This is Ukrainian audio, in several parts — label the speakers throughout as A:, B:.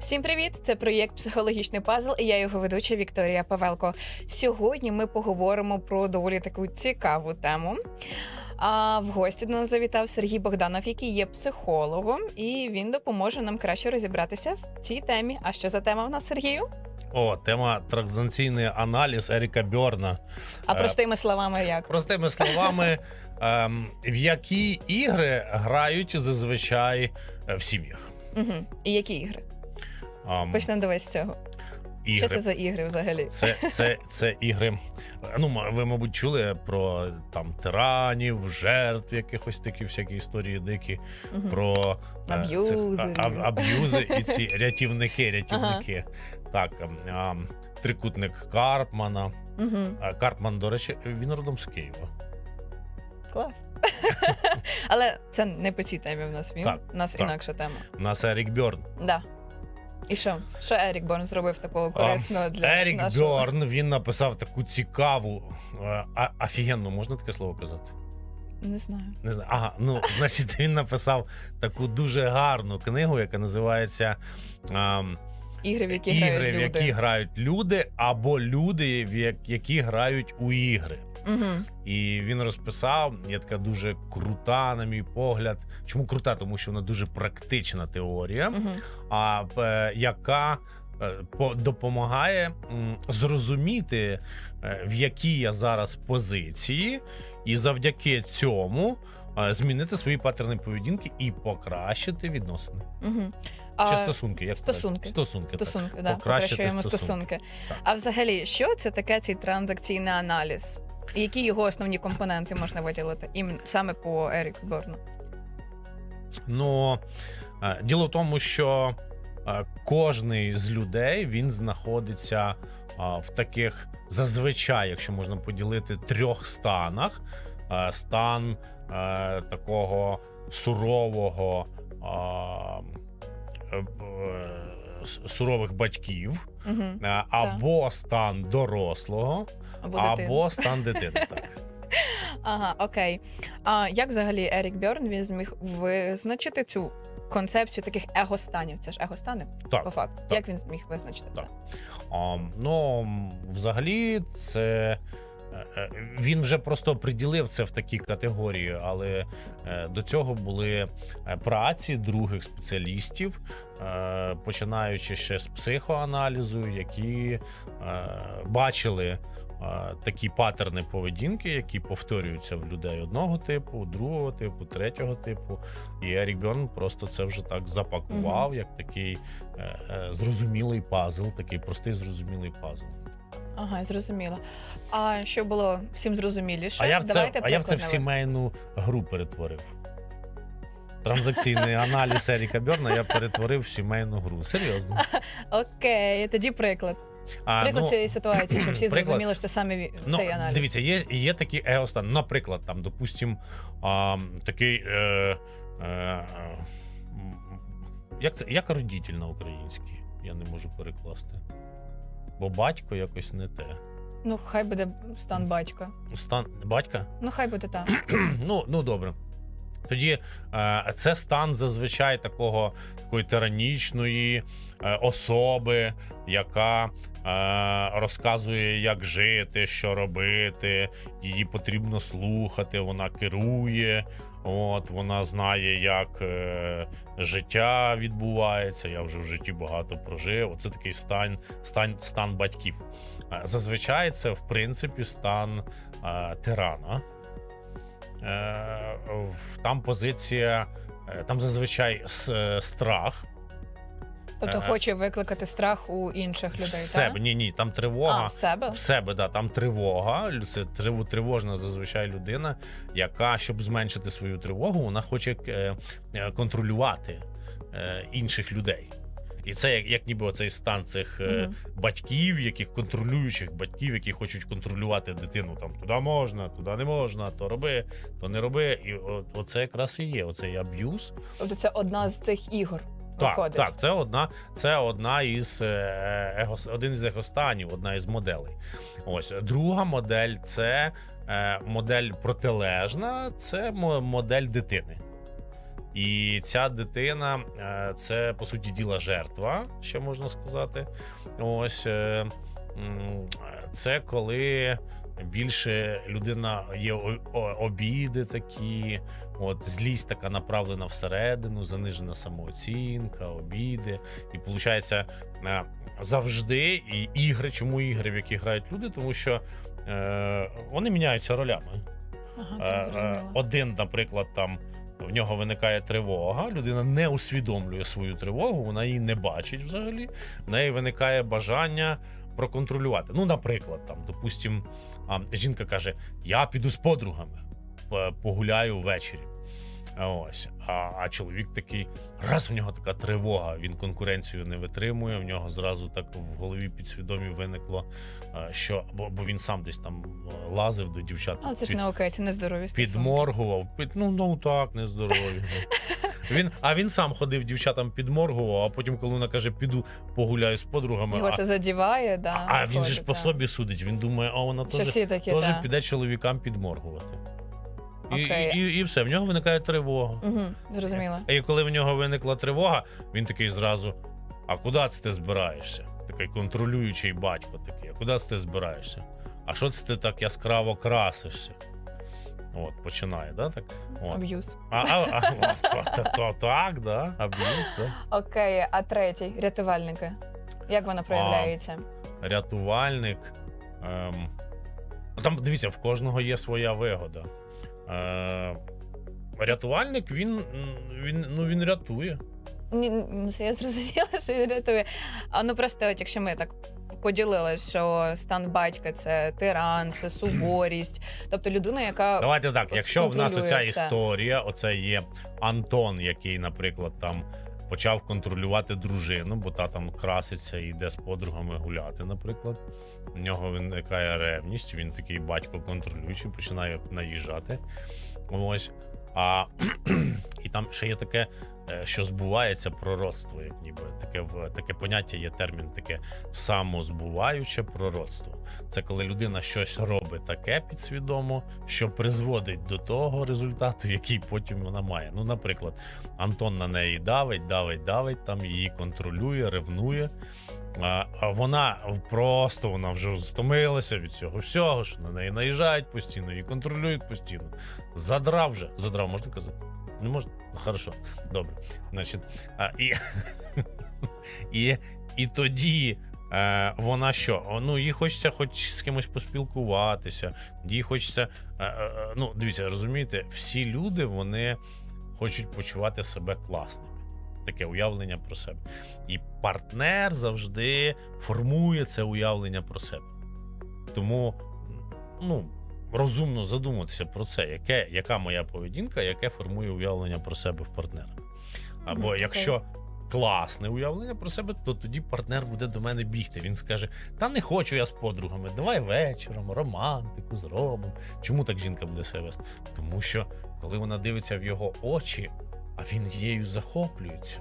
A: Всім привіт! Це проєкт Психологічний пазл і я його ведуча Вікторія Павелко. Сьогодні ми поговоримо про доволі таку цікаву тему. А в гості до нас завітав Сергій Богданов, який є психологом, і він допоможе нам краще розібратися в цій темі. А що за тема в нас, Сергію?
B: О, тема транзакційний аналіз Еріка Бьорна.
A: А
B: Е,
A: простими словами, як?
B: Простими словами, ем, в які ігри грають зазвичай е, в сім'ях.
A: Угу. І які ігри?
B: Ем,
A: Почнемо давай з цього. Що це за ігри взагалі?
B: Це, це, це ігри. Ну, ви, мабуть, чули про там тиранів, жертв, якихось такі всякі історії дикі,
A: Мгм.
B: про е,
A: Аб'юзерів.
B: цих, а- а- аб'юзи і ці рятівники, рятівники. Так, ем, ем, трикутник Карпмана.
A: Угу.
B: Карпман, до речі, він родом з Києва.
A: Клас. Але це не по цій темі в нас він.
B: Так,
A: У нас
B: так.
A: інакша тема.
B: У нас Ерік Бьорн.
A: Да. І що? Що Ерік Борн зробив такого корисного для
B: Ерік
A: нашого?
B: Бьорн він написав таку цікаву, е, а, офігенну, можна таке слово казати?
A: Не знаю.
B: Не знаю. Ага, ну значить, він написав таку дуже гарну книгу, яка називається ем,
A: Ігри, в які
B: Ігри,
A: грають
B: в
A: люди.
B: які грають люди, або люди, в як- які грають у ігри.
A: Угу.
B: І він розписав, є така дуже крута, на мій погляд. Чому крута? Тому що вона дуже практична теорія.
A: Угу.
B: а, е, яка е, допомагає м, зрозуміти, е, в якій я зараз позиції, і завдяки цьому е, змінити свої паттерни поведінки і покращити відносини
A: Угу.
B: чи стосунки. Як сказати?
A: стосунки.
B: Стосунки. так.
A: Стосунки, да. Покращуємо
B: стосунки.
A: стосунки.
B: Так.
A: А взагалі, що це таке цей транзакційний аналіз? І які його основні компоненти можна виділити іменно саме по Еріку Борну?
B: Ну е, діло в тому, що е, кожний з людей він знаходиться в таких зазвичай, якщо можна поділити, трьох станах: Е, стан е, такого сурового. е, е, Сурових батьків,
A: Угу.
B: е, або стан дорослого,
A: Або,
B: або стан дитини. Так.
A: Ага, окей. А як взагалі Ерік Бьорн він зміг визначити цю концепцію таких егостанів? Це ж егостани,
B: Так.
A: по факту.
B: так.
A: Як він зміг визначити
B: Так.
A: це?
B: А, ну, взагалі, це. е, е, Він вже просто приділив це в такі категорії, але е, до цього були праці других спеціалістів, починаючи ще з психоаналізу, які бачили такі паттерни поведінки, які повторюються в людей одного типу, другого типу, третього типу. І Ерік Бьорн просто це вже так запакував, як такий е, е, зрозумілий пазл, такий простий зрозумілий пазл.
A: Ага, я зрозуміла. А що було всім зрозуміліше?
B: А я в це,
A: Давайте
B: а я в це в сімейну гру перетворив. Транзакційний аналіз Еріка Бьорна я перетворив в сімейну гру. Серйозно.
A: Окей, тоді приклад.
B: А,
A: Приклад
B: ну,
A: цієї ситуації, щоб всі
B: приклад.
A: зрозуміли, що це саме
B: Ну,
A: цей аналіз.
B: дивіться, є, є такі егостан. Наприклад, там, допустим, а, такий. Е, е, як це як родитель на українській? Я не можу перекласти. Бо батько якось не те.
A: Ну, хай буде стан батька.
B: Стан батька?
A: Ну, хай буде так.
B: ну, ну добре. Тоді е, це стан зазвичай такого такої тиранічної е, особи, яка е, розказує, як жити, що робити. Її потрібно слухати, вона керує. От вона знає, як життя відбувається. Я вже в житті багато прожив. Оце такий стан, стан, стан батьків. Зазвичай це в принципі стан тирана. Е, там позиція, е, там зазвичай е, страх
A: Тобто хоче викликати страх у інших людей.
B: в себе.
A: так?
B: Ні, ні, там
A: А,
B: тривога.
A: в себе?
B: В себе, да, там тривога. Це тривожна зазвичай людина, яка, щоб зменшити свою тривогу, вона хоче контролювати інших людей. І це як, як ніби оцей стан цих
A: Мгм.
B: батьків, яких контролюючих батьків, які хочуть контролювати дитину. Там туди можна, туди не можна, то роби, то не роби. І о, оце якраз і є. Оцей аб'юз.
A: Тобто це одна з цих ігор
B: Так,
A: виходить.
B: так, це одна, це одна із е, его, один із егостанів, одна із моделей. Ось друга модель це е, модель протилежна, це мо- модель дитини. І ця дитина е, це по суті діла жертва, ще можна сказати. Ось е, це коли більше людина є обіди такі, от злість така направлена всередину, занижена самооцінка, обіди. І виходить завжди і ігри. Чому ігри, в які грають люди? Тому що е, вони міняються ролями.
A: Ага,
B: Е, е. Один, наприклад, там в нього виникає тривога, людина не усвідомлює свою тривогу, вона її не бачить взагалі. В неї виникає бажання проконтролювати. Ну, наприклад, там, допустим, жінка каже: Я піду з подругами, погуляю ввечері. Ось, а, а чоловік такий, раз в нього така тривога, він конкуренцію не витримує. В нього зразу так в голові підсвідомі виникло, що бо, бо він сам десь там лазив до дівчат.
A: Але це ж не окей, це не здорові стосунки.
B: підморгував. Під, ну, ну так, нездорові. Він, а він сам ходив дівчатам підморгував, а потім, коли вона каже, піду погуляю з подругами.
A: Його
B: а,
A: це задіває, да.
B: а, а він же ж по собі судить. Він думає, а вона теж піде чоловікам підморгувати. І,
A: Окей.
B: і, і, і все, в нього виникає тривога.
A: Угу, зрозуміло.
B: І коли в нього виникла тривога, він такий зразу: А куди це ти збираєшся? Такий контролюючий батько такий, а куди це ти збираєшся? А що це ти так яскраво красишся? От, починає, да, так? От.
A: Аб'юз.
B: А, а, а то, то, так, да, аб'юз, да.
A: Окей, а третій рятувальники. Як вона проявляється?
B: Рятувальник. Ем, ну, там, дивіться, в кожного є своя вигода. Е, рятувальник, він, він, ну, він рятує.
A: Ні, ну, це я зрозуміла, що він рятує. А ну просто, от якщо ми так поділили, що стан батька це тиран, це суворість, тобто людина, яка
B: Давайте так, якщо в нас оця історія, оце є Антон, який, наприклад, там почав контролювати дружину, бо та там краситься і йде з подругами гуляти, наприклад. У нього виникає ревність, він такий батько контролюючий, починає наїжджати. Ось. А і там ще є таке, що збувається пророцтво, як ніби таке в таке поняття є термін, таке самозбуваюче пророцтво. Це коли людина щось робить таке підсвідомо, що призводить до того результату, який потім вона має. Ну, наприклад, Антон на неї давить, давить, давить, там її контролює, ревнує. А, а вона просто вона вже стомилася від цього всього, що на неї наїжджають постійно, її контролюють постійно. Задрав вже. Задрав, можна казати? Не можна? Ну, Хорошо, добре. Значить, а, і, і, і тоді. Е, вона що? Ну, їй хочеться хоч з кимось поспілкуватися, їй хочеться. Е, ну, дивіться, розумієте, всі люди вони хочуть почувати себе класними. Таке уявлення про себе. І партнер завжди формує це уявлення про себе. Тому ну, розумно задуматися про це, яке, яка моя поведінка, яке формує уявлення про себе в партнера. Або
A: Мгм,
B: якщо класне уявлення про себе, то тоді партнер буде до мене бігти. Він скаже: Та не хочу я з подругами, давай вечором, романтику зробимо. Чому так жінка буде себе вести? Тому що коли вона дивиться в його очі, а він її захоплюється.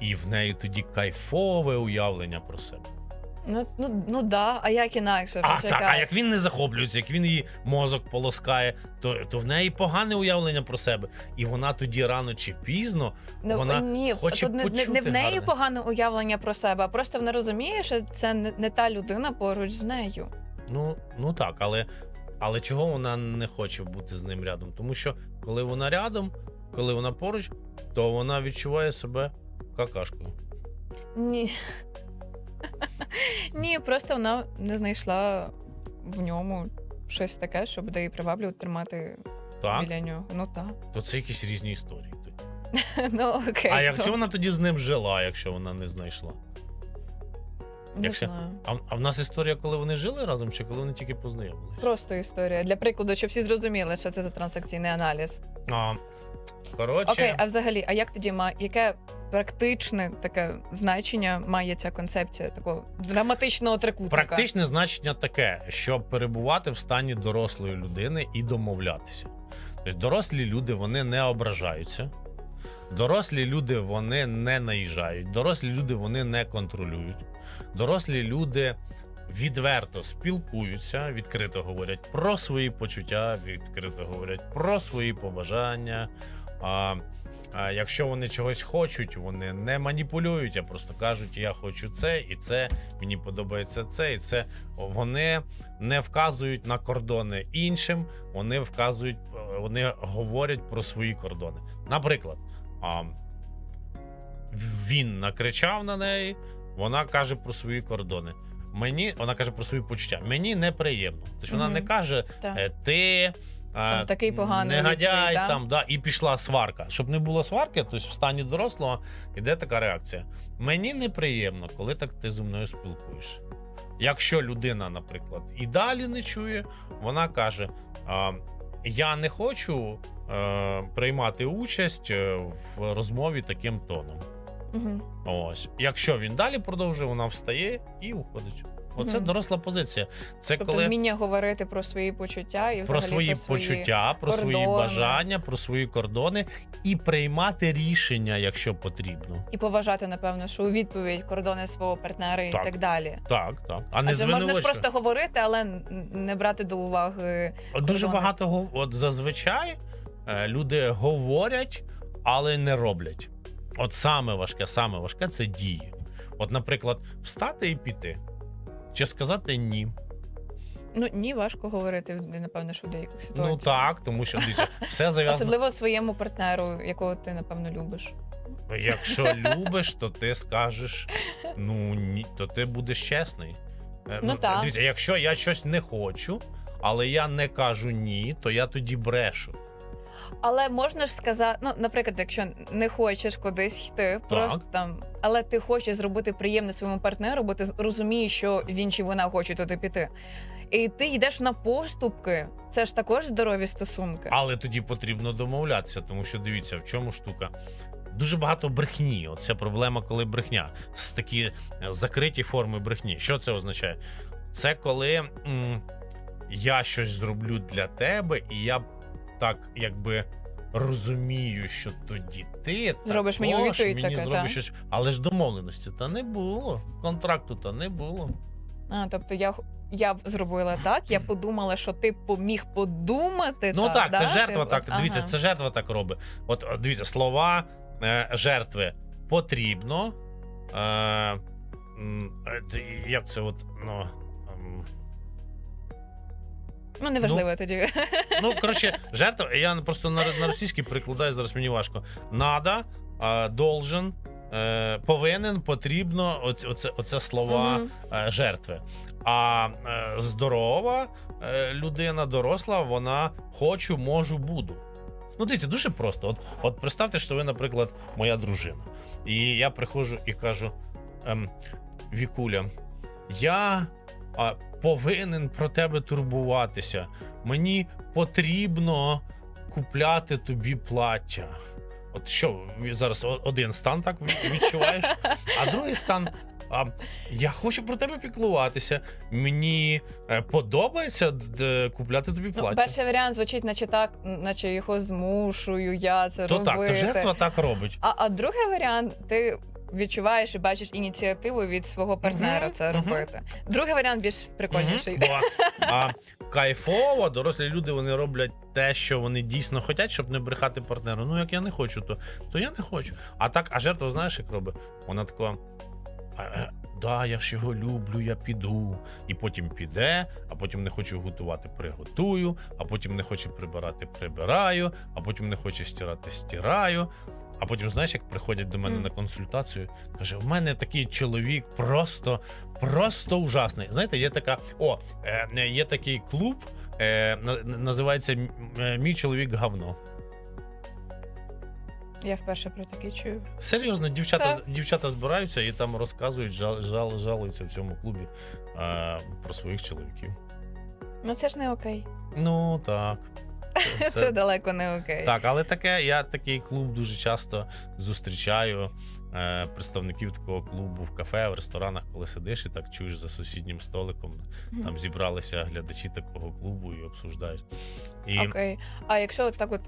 B: І в неї тоді кайфове уявлення про себе.
A: Ну, ну, ну да, а як інакше?
B: А,
A: Почекай.
B: так, а як він не захоплюється, як він її мозок полоскає, то, то в неї погане уявлення про себе. І вона тоді рано чи пізно
A: Ну,
B: вона
A: ні,
B: хоче
A: тут не, не, не в неї
B: гарне.
A: погане уявлення про себе, а просто вона розуміє, що це не, не та людина поруч з нею.
B: Ну, ну так, але, але чого вона не хоче бути з ним рядом? Тому що коли вона рядом, коли вона поруч, то вона відчуває себе какашкою.
A: Ні. Ні, просто вона не знайшла в ньому щось таке, що буде її приваблювати тримати
B: Так,
A: біля нього. Ну так.
B: то це якісь різні історії. тоді.
A: ну окей.
B: А якщо вона тоді з ним жила, якщо вона не знайшла?
A: не
B: якщо-
A: знаю.
B: А, в- а в нас історія, коли вони жили разом, чи коли вони тільки познайомилися?
A: Просто історія. Для прикладу, щоб всі зрозуміли, що це за транзакційний аналіз.
B: А, коротше,
A: Окей, а взагалі, а як тоді має яке практичне таке значення має ця концепція такого драматичного трикутника?
B: практичне значення таке, щоб перебувати в стані дорослої людини і домовлятися. Тобто дорослі люди вони не ображаються. Дорослі люди вони не наїжджають, дорослі люди вони не контролюють. Дорослі люди відверто спілкуються, відкрито говорять про свої почуття, відкрито говорять про свої побажання. А, а якщо вони чогось хочуть, вони не маніпулюють, а просто кажуть: я хочу це і це, мені подобається це і це. Вони не вказують на кордони іншим, вони вказують, вони говорять про свої кордони. Наприклад, а, він накричав на неї, вона каже про свої кордони. Мені вона каже про свої почуття. Мені неприємно. Тобто вона не каже е, ти.
A: Там такий поганий
B: негодяй,
A: відповідь,
B: там, да, і пішла сварка. Щоб не було сварки, тобто в стані дорослого іде така реакція. Мені неприємно, коли так ти зі мною спілкуєшся. Якщо людина, наприклад, і далі не чує, вона каже: Я не хочу е, приймати участь е, в розмові таким тоном.
A: Мгм.
B: Ось, якщо він далі продовжує, вона встає і уходить. Оце
A: Мгм.
B: доросла позиція. Це
A: Тобто
B: коли
A: вміння говорити про свої почуття і
B: про свої
A: про свої
B: почуття, про свої бажання, про свої кордони і приймати рішення, якщо потрібно.
A: і поважати, напевно, що у відповідь кордони свого партнера
B: Так.
A: і так далі.
B: Так, так. А не
A: Адже можна ж просто говорити, але не брати до уваги.
B: От Дуже багато от зазвичай е, люди говорять, але не роблять. От саме важке, саме важке це дії. От, наприклад, встати і піти. Чи сказати ні?
A: Ну ні, важко говорити, напевно, що в деяких ситуаціях.
B: Ну так, тому що дивіться, все зав'язано.
A: Особливо своєму партнеру, якого ти, напевно, любиш.
B: Якщо любиш, то ти скажеш ну ні, то ти будеш чесний. Е,
A: Ну, так.
B: Дивіться, якщо я щось не хочу, але я не кажу ні, то я тоді брешу.
A: Але можна ж сказати, ну, наприклад, якщо не хочеш кудись йти, просто там, але ти хочеш зробити приємне своєму партнеру, бо ти розумієш, що він чи вона хоче туди піти. І ти йдеш на поступки. Це ж також здорові стосунки.
B: Але тоді потрібно домовлятися, тому що дивіться, в чому штука. Дуже багато брехні. Оце проблема, коли брехня. З такі е, закриті форми брехні. Що це означає? Це коли м, я щось зроблю для тебе, і я так якби розумію, що тоді ти
A: Зробиш мені відповідь
B: мені
A: таке,
B: зробиш
A: та?
B: щось. Але ж домовленості та не було. Контракту та не було.
A: А, тобто я, я зробила так, я подумала, що ти поміг подумати.
B: Ну так,
A: да?
B: це жертва
A: Ти-
B: так. Дивіться,
A: ага.
B: це жертва так робить. От от дивіться, слова е, жертви потрібно. Е, е, як це от, ну. Ем,
A: Ну, неважливо тоді.
B: Ну, коротше, жертва, я просто на, на російський перекладаю, зараз мені важко. Надо, е, должен, е, повинен, потрібно. Оце, оце, оце слова е, жертви. А е, здорова е, людина, доросла, вона хочу, можу, буду. Ну, дивіться, дуже просто. От, от представте, що ви, наприклад, моя дружина. І я приходжу і кажу: ем, Вікуля, я а, повинен про тебе турбуватися. Мені потрібно купляти тобі плаття. От що зараз один стан так відчуваєш, а другий стан. А, я хочу про тебе піклуватися. Мені е, подобається купляти тобі
A: Ну,
B: плаття.
A: перший варіант звучить, наче так, наче його змушую, я це
B: то
A: робити.
B: так, то жертва так робить.
A: А, а другий варіант, ти відчуваєш і бачиш ініціативу від свого партнера це робити. Другий варіант більш прикольніший.
B: Бо, а кайфово, дорослі люди вони роблять те, що вони дійсно хочуть, щоб не брехати партнеру. Ну, як я не хочу, то, то я не хочу. А так, а жертва, знаєш, як робить? Вона така. «Е, е, Да, я ж його люблю, я піду. І потім піде, а потім не хочу готувати, приготую, а потім не хоче прибирати, прибираю, а потім не хоче стирати, стираю. А потім, знаєш, як приходять до мене
A: Мгм.
B: на консультацію, каже: в мене такий чоловік просто, просто ужасний. Знаєте, є така, о, е, є такий клуб, е, називається е, Мій чоловік говно.
A: Я вперше про таке чую.
B: Серйозно, дівчата,
A: Так.
B: дівчата збираються і там розказують, жал, жал, жалуються в цьому клубі е, про своїх чоловіків.
A: Ну це ж не окей.
B: Ну так. Це,
A: Це, далеко не окей.
B: Так, але таке, я такий клуб дуже часто зустрічаю е, представників такого клубу в кафе, в ресторанах, коли сидиш і так чуєш за сусіднім столиком. Там зібралися глядачі такого клубу і обсуждають. І
A: Окей. А якщо от так от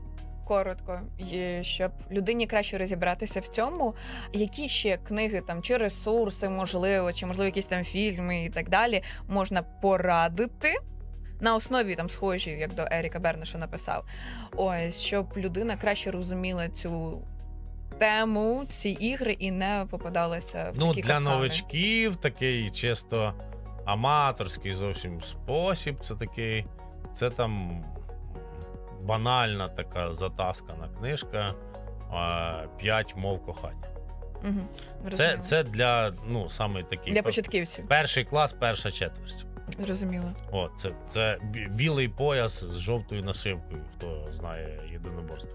A: коротко, і щоб людині краще розібратися в цьому, які ще книги там чи ресурси, можливо, чи можливо якісь там фільми і так далі, можна порадити, на основі там схожі, як до Еріка Берна, що написав. Ось щоб людина краще розуміла цю тему, ці ігри і не попадалася в
B: Ну,
A: такі
B: для
A: капкани.
B: новачків такий чисто аматорський зовсім спосіб. Це такий, це там банальна така затаскана книжка. П'ять мов кохання.
A: Угу.
B: Це, це для ну саме такий
A: для початківців.
B: перший клас, перша четверть.
A: Зрозуміло.
B: От, це, це білий пояс з жовтою нашивкою, хто знає єдиноборство.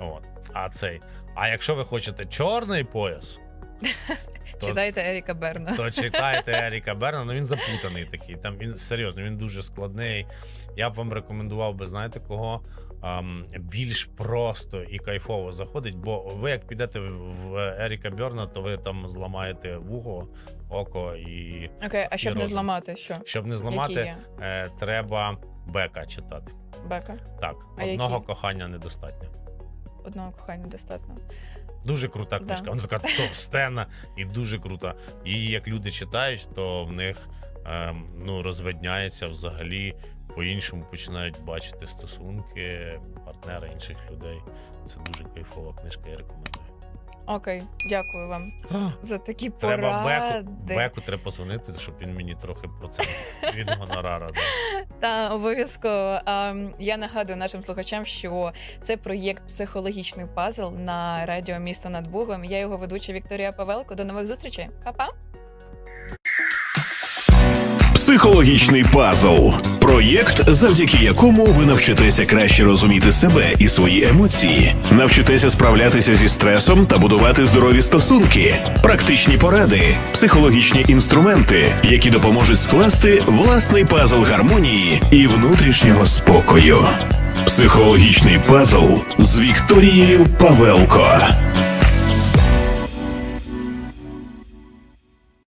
B: От. А цей. А якщо ви хочете чорний пояс, то,
A: Читайте Еріка Берна.
B: то читайте Еріка Берна, ну він запутаний такий. Там він серйозно, він дуже складний. Я б вам рекомендував би, знаєте, кого ам, більш просто і кайфово заходить, бо ви як підете в в Еріка Берна, то ви там зламаєте вухо, око і
A: Окей, а щоб не
B: розум.
A: зламати, що?
B: щоб не зламати, е, треба бека читати.
A: Бека?
B: Так,
A: А
B: одного
A: які?
B: кохання недостатньо.
A: Одного кохання достатньо.
B: Дуже крута
A: Да.
B: книжка. Вона така товстена і дуже крута. Її як люди читають, то в них ем, ну, розвидняється взагалі. По-іншому починають бачити стосунки партнера інших людей. Це дуже кайфова книжка, я рекомендую.
A: Окей, дякую вам за такі
B: Треба. Беку, Беку треба позвонити, щоб він мені трохи про це від гонорара.
A: Та обов'язково. Я нагадую нашим слухачам, що це проєкт психологічний пазл на радіо Місто над Бугом. Я його ведуча Вікторія Павелко. До нових зустрічей. Па-па!
C: Психологічний пазл проєкт, завдяки якому ви навчитеся краще розуміти себе і свої емоції, навчитеся справлятися зі стресом та будувати здорові стосунки, практичні поради, психологічні інструменти, які допоможуть скласти власний пазл гармонії і внутрішнього спокою. Психологічний пазл з Вікторією Павелко.